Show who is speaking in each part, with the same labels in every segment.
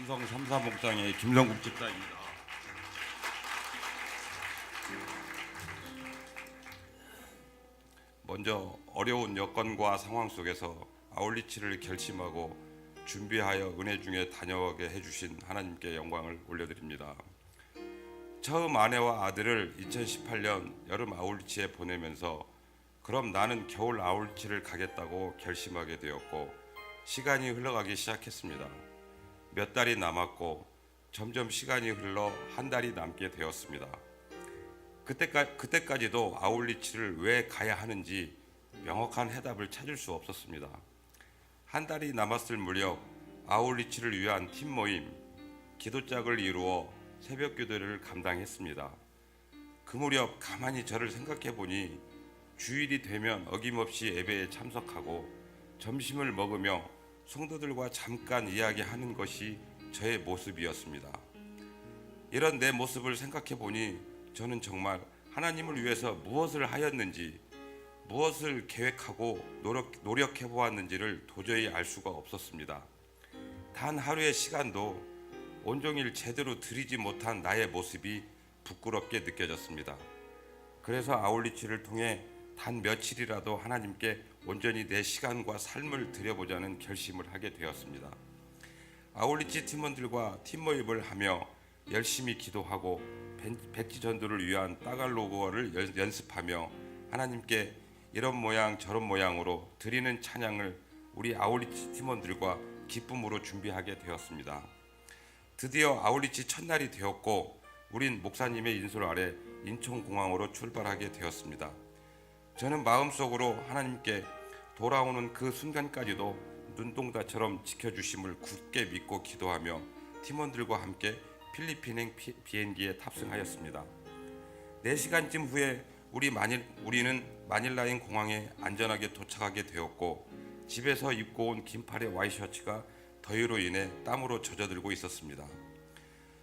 Speaker 1: 삼성 삼사목장의 김성국 집사입니다. 먼저 어려운 여건과 상황 속에서 아울리치를 결심하고 준비하여 은혜 중에 다녀오게 해주신 하나님께 영광을 올려드립니다. 처음 아내와 아들을 2018년 여름 아울리치에 보내면서 그럼 나는 겨울 아울리치를 가겠다고 결심하게 되었고 시간이 흘러가기 시작했습니다. 몇 달이 남았고 점점 시간이 흘러 한 달이 남게 되었습니다. 그때까, 그때까지도 아울리치를 왜 가야 하는지 명확한 해답을 찾을 수 없었습니다. 한 달이 남았을 무렵 아울리치를 위한 팀 모임, 기도짝을 이루어 새벽 기도를 감당했습니다. 그 무렵 가만히 저를 생각해 보니 주일이 되면 어김없이 예배에 참석하고 점심을 먹으며 성도들과 잠깐 이야기하는 것이 저의 모습이었습니다. 이런 내 모습을 생각해 보니 저는 정말 하나님을 위해서 무엇을 하였는지 무엇을 계획하고 노력, 노력해 보았는지를 도저히 알 수가 없었습니다. 단 하루의 시간도 온종일 제대로 드리지 못한 나의 모습이 부끄럽게 느껴졌습니다. 그래서 아울리치를 통해 단 며칠이라도 하나님께 온전히 내 시간과 삶을 드려보자는 결심을 하게 되었습니다. 아울리치 팀원들과 팀 모임을 하며 열심히 기도하고 백지 전도를 위한 따갈로그어를 연- 연습하며 하나님께 이런 모양 저런 모양으로 드리는 찬양을 우리 아울리치 팀원들과 기쁨으로 준비하게 되었습니다. 드디어 아울리치 첫날이 되었고 우린 목사님의 인솔 아래 인천공항으로 출발하게 되었습니다. 저는 마음속으로 하나님께 돌아오는 그 순간까지도 눈동자처럼 지켜주심을 굳게 믿고 기도하며 팀원들과 함께 필리핀행 피- 비행기에 탑승하였습니다. 4시간쯤 후에 우리 마닐, 우리는 마닐라인 공항에 안전하게 도착하게 되었고 집에서 입고 온 긴팔의 와이셔츠가 더위로 인해 땀으로 젖어들고 있었습니다.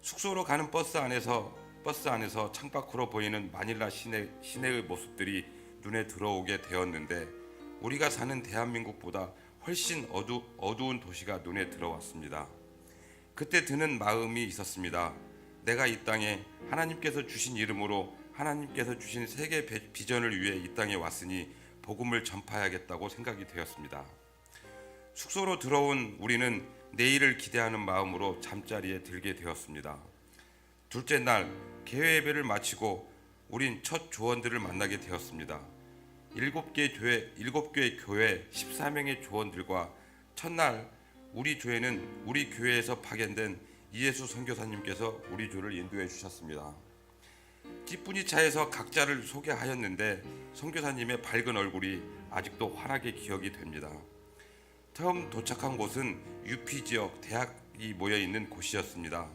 Speaker 1: 숙소로 가는 버스 안에서 버스 안에서 창밖으로 보이는 마닐라 시내 시내의 모습들이 눈에 들어오게 되었는데 우리가 사는 대한민국보다 훨씬 어두, 어두운 도시가 눈에 들어왔습니다. 그때 드는 마음이 있었습니다. 내가 이 땅에 하나님께서 주신 이름으로 하나님께서 주신 세계 배- 비전을 위해 이 땅에 왔으니 복음을 전파해야겠다고 생각이 되었습니다. 숙소로 들어온 우리는 내일을 기대하는 마음으로 잠자리에 들게 되었습니다. 둘째 날 개회 예배를 마치고 우린 첫 조원들을 만나게 되었습니다. 일곱 개 교회, 일곱 개의 교회 14명의 조원들과 첫날 우리 교회는 우리 교회에서 파견된 이예수 선교사님께서 우리 조를 인도해 주셨습니다. 기쁜이 차에서 각자를 소개하였는데 선교사님의 밝은 얼굴이 아직도 환하게 기억이 됩니다. 처음 도착한 곳은 유피 지역 대학이 모여 있는 곳이었습니다.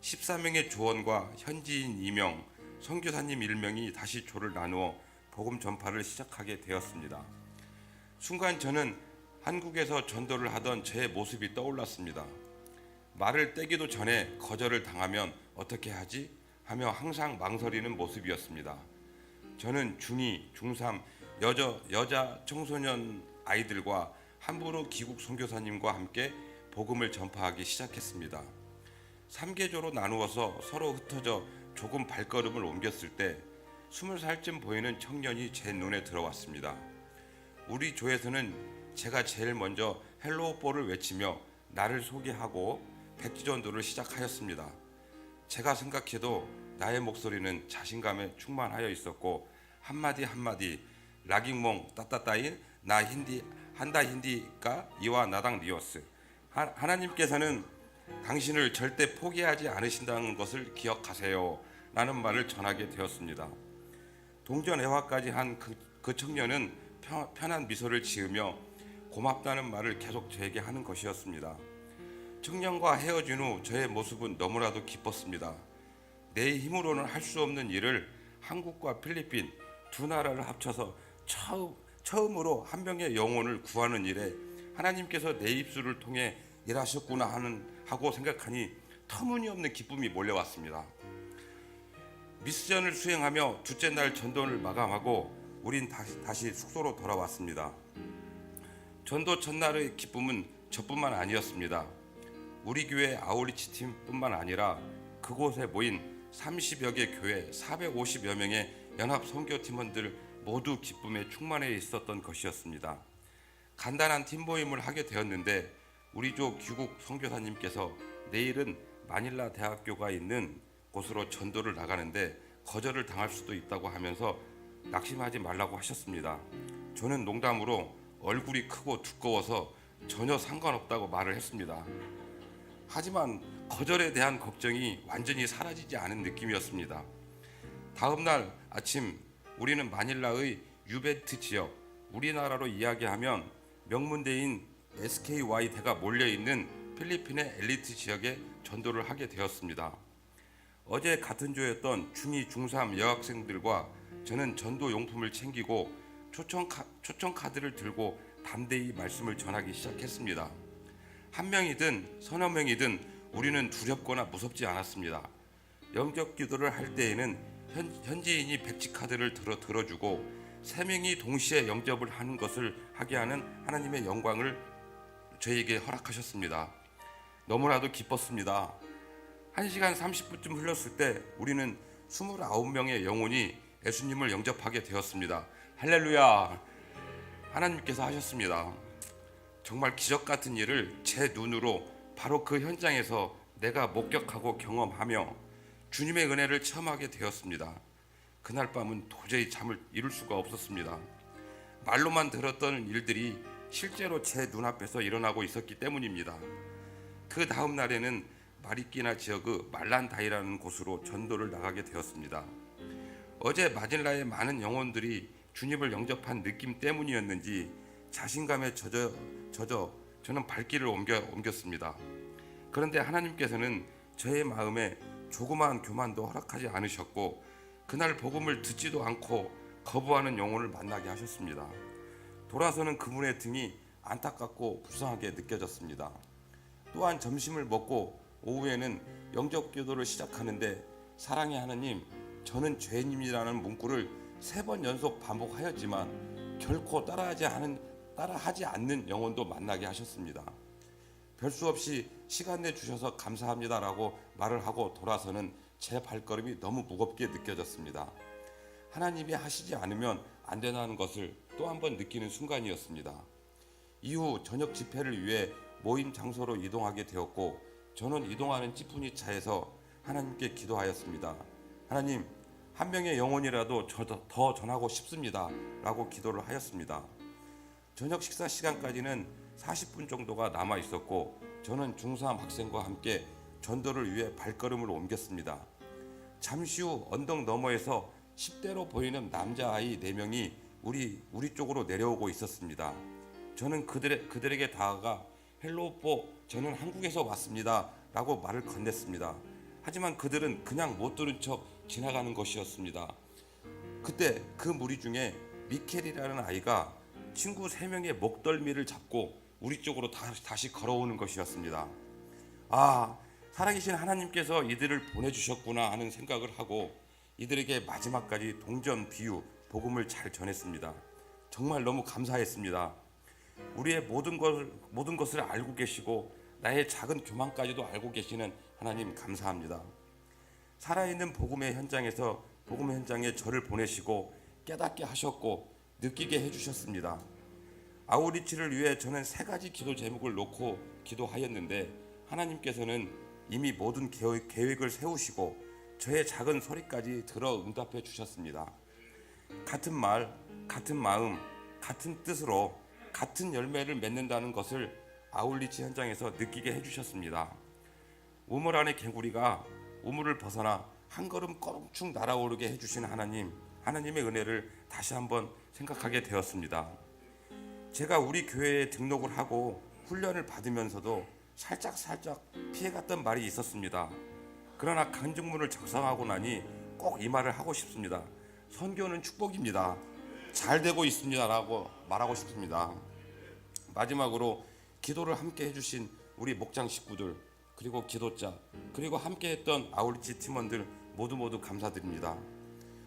Speaker 1: 14명의 조원과 현지인 2명, 선교사님 1명이 다시 조를 나누어 복음 전파를 시작하게 되었습니다. 순간 저는 한국에서 전도를 하던 제 모습이 떠올랐습니다. 말을 떼기도 전에 거절을 당하면 어떻게 하지? 하며 항상 망설이는 모습이었습니다. 저는 중2, 중3 여자, 여자 청소년 아이들과 함부로 기국 선교사님과 함께 복음을 전파하기 시작했습니다. 3개조로 나누어서 서로 흩어져 조금 발걸음을 옮겼을 때 20살쯤 보이는 청년이 제 눈에 들어왔습니다. 우리 조에서는 제가 제일 먼저 헬로우 볼을 외치며 나를 소개하고 백지전도를 시작하였습니다. 제가 생각해도 나의 목소리는 자신감에 충만하여 있었고 한마디 한마디 라깅몽 따따따인 나 힌디 한다 힌디가 이와 나당 리오스 하, 하나님께서는 당신을 절대 포기하지 않으신다는 것을 기억하세요 라는 말을 전하게 되었습니다. 동전애화까지 한그 청년은 편, 편한 미소를 지으며 고맙다는 말을 계속 저에게 하는 것이었습니다. 청년과 헤어진 후 저의 모습은 너무나도 기뻤습니다. 내 힘으로는 할 수 없는 일을 한국과 필리핀 두 나라를 합쳐서 처음, 처음으로 한 명의 영혼을 구하는 일에 하나님께서 내 입술을 통해 일하셨구나 하는 하고 생각하니 터무니없는 기쁨이 몰려왔습니다. 미스전을 수행하며 둘째 날 전도를 마감하고 우린 다시, 다시 숙소로 돌아왔습니다. 전도 첫날의 기쁨은 저뿐만 아니었습니다. 우리 교회 아울리치 팀뿐만 아니라 그곳에 모인 30여 개 교회 450여 명의 연합 선교 팀원들 모두 기쁨에 충만해 있었던 것이었습니다. 간단한 팀 모임을 하게 되었는데 우리 조 귀국 선교사님께서 내일은 마닐라 대학교가 있는 곳으로 전도를 나가는데 거절을 당할 수도 있다고 하면서 낙심하지 말라고 하셨습니다. 저는 농담으로 얼굴이 크고 두꺼워서 전혀 상관없다고 말을 했습니다. 하지만 거절에 대한 걱정이 완전히 사라지지 않은 느낌이었습니다. 다음 날 아침 우리는 마닐라의 유베트 지역 우리나라로 이야기하면 명문대인 SKY 대가 몰려 있는 필리핀의 엘리트 지역에 전도를 하게 되었습니다. 어제 같은 조였던 중2, 중3 여학생들과 저는 전도 용품을 챙기고 초청, 카, 초청 카드를 들고 담대히 말씀을 전하기 시작했습니다. 한 명이든 서너 명이든 우리는 두렵거나 무섭지 않았습니다. 영적 기도를 할 때에는 현, 현지인이 백지 카드를 들어 들어주고 세 명이 동시에 영접을 하는 것을 하게 하는 하나님의 영광을 저에게 허락하셨습니다. 너무나도 기뻤습니다. 1시간 30분쯤 흘렀을 때 우리는 29명의 영혼이 예수님을 영접하게 되었습니다. 할렐루야! 하나님께서 하셨습니다. 정말 기적 같은 일을 제 눈으로 바로 그 현장에서 내가 목격하고 경험하며 주님의 은혜를 체험하게 되었습니다. 그날 밤은 도저히 잠을 이룰 수가 없었습니다. 말로만 들었던 일들이 실제로 제 눈앞에서 일어나고 있었기 때문입니다. 그 다음 날에는 마리끼나 지역의 말란다이라는 곳으로 전도를 나가게 되었습니다. 어제 마닐라의 많은 영혼들이 주님을 영접한 느낌 때문이었는지 자신감에 젖어 젖어 저는 발길을 옮겨 옮겼습니다. 그런데 하나님께서는 저의 마음에 조그마한 교만도 허락하지 않으셨고 그날 복음을 듣지도 않고 거부하는 영혼을 만나게 하셨습니다. 돌아서는 그분의 등이 안타깝고 불쌍하게 느껴졌습니다. 또한 점심을 먹고 오후에는 영적 기도를 시작하는데 사랑의 하나님, 저는 죄인입니다라는 문구를 세 번 연속 반복하였지만 결코 따라하지 않은 따라하지 않는 영혼도 만나게 하셨습니다. 별수 없이 시간 내 주셔서 감사합니다라고 말을 하고 돌아서는 제 발걸음이 너무 무겁게 느껴졌습니다. 하나님이 하시지 않으면 안 된다는 것을 또 한 번 느끼는 순간이었습니다. 이후 저녁 집회를 위해 모임 장소로 이동하게 되었고 저는 이동하는 찌푸니 차에서 하나님께 기도하였습니다. 하나님, 한 명의 영혼이라도 저더 전하고 싶습니다. 라고 기도를 하였습니다. 저녁 식사 시간까지는 40분 정도가 남아 있었고 저는 중3 학생과 함께 전도를 위해 발걸음을 옮겼습니다. 잠시 후 언덕 너머에서 10대로 보이는 남자아이 4명이 우리 우리 쪽으로 내려오고 있었습니다. 저는 그들의, 그들에게 다가가 헬로 오뽀 저는 한국에서 왔습니다. 라고 말을 건넸습니다. 하지만 그들은 그냥 못 들은 척 지나가는 것이었습니다. 그때 그 무리 중에 미켈이라는 아이가 친구 세 명의 목덜미를 잡고 우리 쪽으로 다시, 걸어오는 것이었습니다. 아, 살아계신 하나님께서 이들을 보내주셨구나 하는 생각을 하고 이들에게 마지막까지 동전 비유 복음을 잘 전했습니다. 정말 너무 감사했습니다. 우리의 모든 것 모든 것을 알고 계시고 나의 작은 교만까지도 알고 계시는 하나님 감사합니다. 살아있는 복음의 현장에서 복음 현장에 저를 보내시고 깨닫게 하셨고 느끼게 해주셨습니다. 아우리치를 위해 저는 세 가지 기도 제목을 놓고 기도하였는데 하나님께서는 이미 모든 계획, 계획을 세우시고 저의 작은 소리까지 들어 응답해 주셨습니다. 같은 말, 같은 마음, 같은 뜻으로 같은 열매를 맺는다는 것을 아울리치 현장에서 느끼게 해주셨습니다. 우물 안의 개구리가 우물을 벗어나 한 걸음 껑충 날아오르게 해주신 하나님, 하나님의 은혜를 다시 한번 생각하게 되었습니다. 제가 우리 교회에 등록을 하고 훈련을 받으면서도 살짝 살짝 피해갔던 말이 있었습니다. 그러나 간증문을 작성하고 나니 꼭 이 말을 하고 싶습니다. 선교는 축복입니다. 잘 되고 있습니다라고 말하고 싶습니다. 마지막으로 기도를 함께 해주신 우리 목장 식구들 그리고 기도자 그리고 함께했던 아울리치 팀원들 모두 모두 감사드립니다.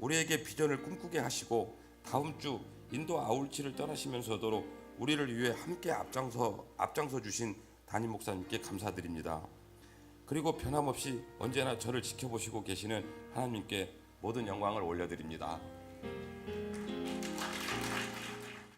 Speaker 1: 우리에게 비전을 꿈꾸게 하시고 다음 주 인도 아울치를 떠나시면서도 우리를 위해 함께 앞장서 앞장서 주신 담임 목사님께 감사드립니다. 그리고 변함없이 언제나 저를 지켜보시고 계시는 하나님께 모든 영광을 올려드립니다.